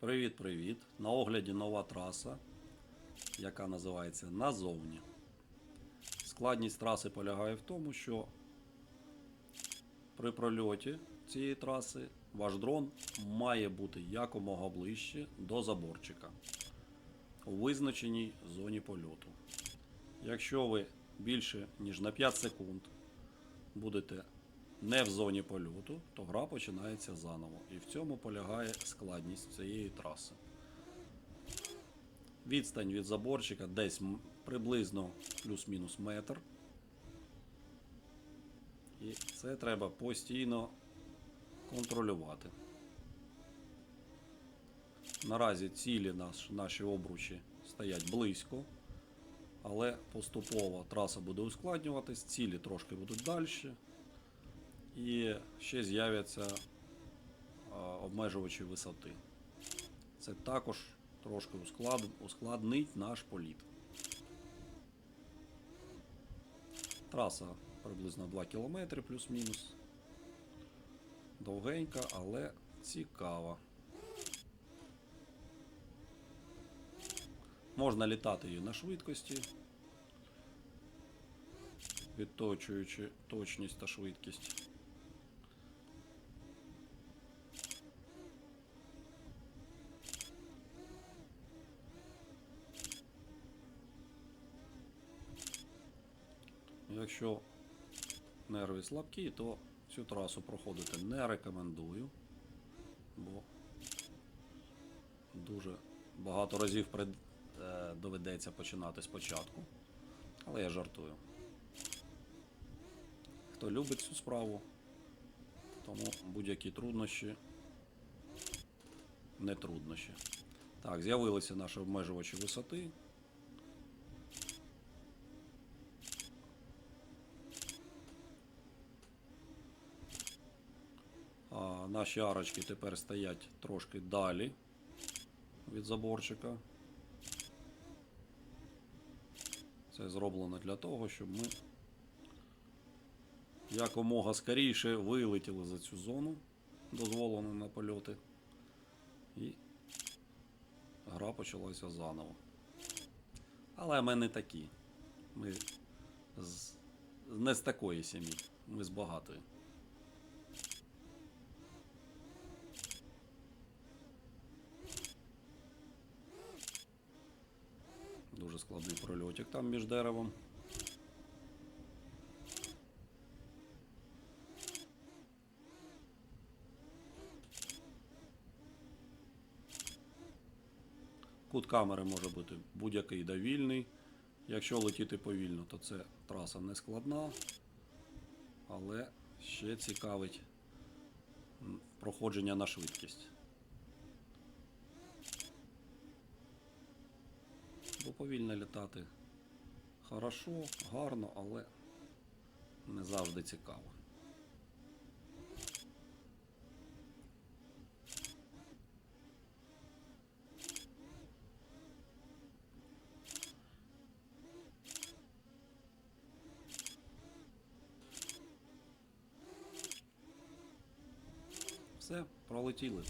Привіт-привіт! На огляді нова траса, яка називається Назовні. Складність траси полягає в тому, що при прольоті цієї траси ваш дрон має бути якомога ближче до заборчика у визначеній зоні польоту. Якщо ви більше ніж на 5 секунд будете не в зоні польоту, то гра починається заново. І в цьому полягає складність цієї траси. Відстань від заборчика десь приблизно плюс-мінус метр. І це треба постійно контролювати. Наразі цілі наш, наші обручі стоять близько, але поступово траса буде ускладнюватись, цілі трошки будуть далі. І ще з'являться обмежувачі висоти. Це також трошки ускладнить наш політ. Траса приблизно 2 км плюс-мінус. Довгенька, але цікава. Можна літати її на швидкості, відточуючи точність та швидкість. Якщо нерви слабкі, то цю трасу проходити не рекомендую, бо дуже багато разів е, доведеться починати спочатку. Але я жартую. Хто любить цю справу, тому будь-які труднощі не труднощі. Так, з'явилися наші обмежувачі висоти. Наші арочки тепер стоять трошки далі від заборчика. Це зроблено для того, щоб ми якомога скоріше вилетіли за цю зону, дозволену на польоти. І гра почалася заново. Але ми не такі. Ми з... не з такої сім'ї, ми з багатої. Дуже складний прольотик там між деревом. Кут камери може бути будь-який довільний. Якщо летіти повільно, то це траса не складна, але ще цікавить проходження на швидкість. Бо повільно літати хорошо, гарно, але не завжди цікаво. Все, пролетіли.